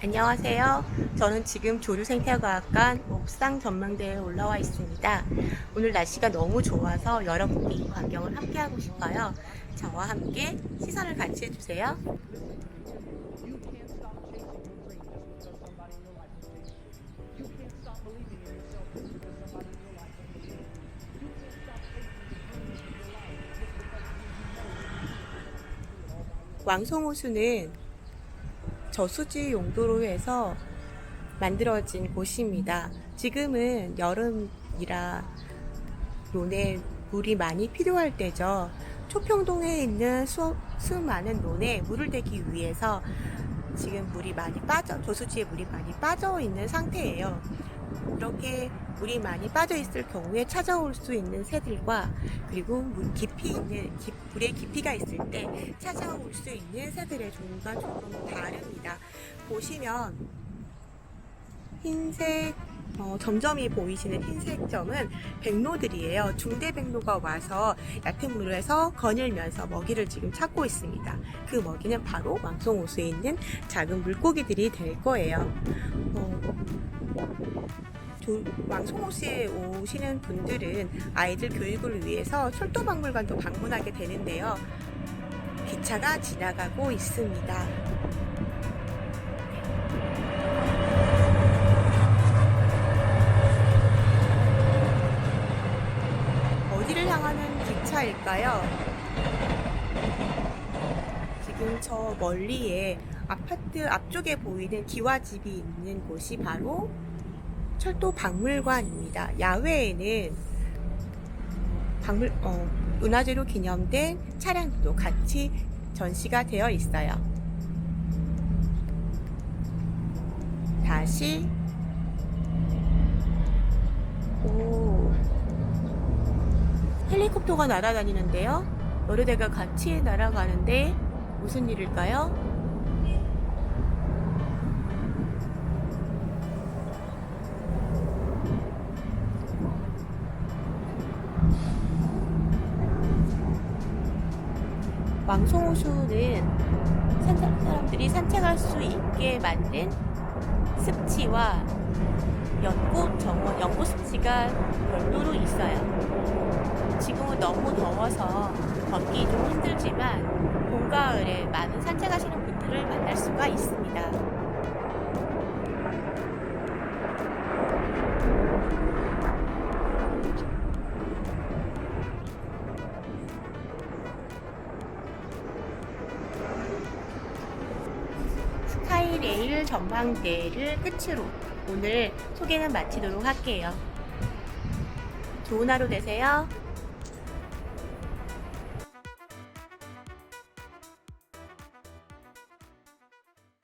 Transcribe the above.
안녕하세요. 저는 지금 조류생태과학관 옥상 전망대에 올라와 있습니다. 오늘 날씨가 너무 좋아서 여러분께 이 광경을 함께하고 싶어요. 저와 함께 시선을 같이 해주세요. 왕송호수는 저수지 용도로 해서 만들어진 곳입니다. 지금은 여름이라 논에 물이 많이 필요할 때죠. 초평동에 있는 수, 수많은 논에 물을 대기 위해서 지금 물이 많이 빠져, 저수지에 물이 많이 빠져 있는 상태예요. 이렇게 물이 많이 빠져 있을 경우에 찾아올 수 있는 새들과 그리고 물 깊이 있는 깊- 물의 깊이가 있을 때 찾아올 수 있는 새들의 종류가 조금 다릅니다. 보시면 흰색 어, 점점이 보이시는 흰색 점은 백로들이에요. 중대 백로가 와서 얕은 물에서 거닐면서 먹이를 지금 찾고 있습니다. 그 먹이는 바로 왕송호수에 있는 작은 물고기들이 될 거예요. 어, 조- 왕송호수에 오시는 분들은 아이들 교육을 위해서 철도박물관도 방문하게 되는데요. 기차가 지나가고 있습니다. 어디를 향하는 기차일까요? 지금 저 멀리에 아파트 앞쪽에 보이는 기와집이 있는 곳이 바로 철도 박물관입니다. 야외에는 박물, 어, 은하제로 기념된 차량도 같이 전시가 되어 있어요. 다시 오 헬리콥터가 날아다니는데요. 여러 대가 같이 날아가는데 무슨 일일까요? 왕송호수는 산- 사람들이 산책할 수 있게 만든 습지와 연꽃 정원, 연꽃 습지가 별도로 있어요. 지금은 너무 더워서 걷기 좀 힘들지만 봄, 가을에 많은 산책하시는 분들을 만날 수가 있습니다. 스카이레일 전망대를 끝으로 오늘 소개는 마치도록 할게요. 좋은 하루 되세요.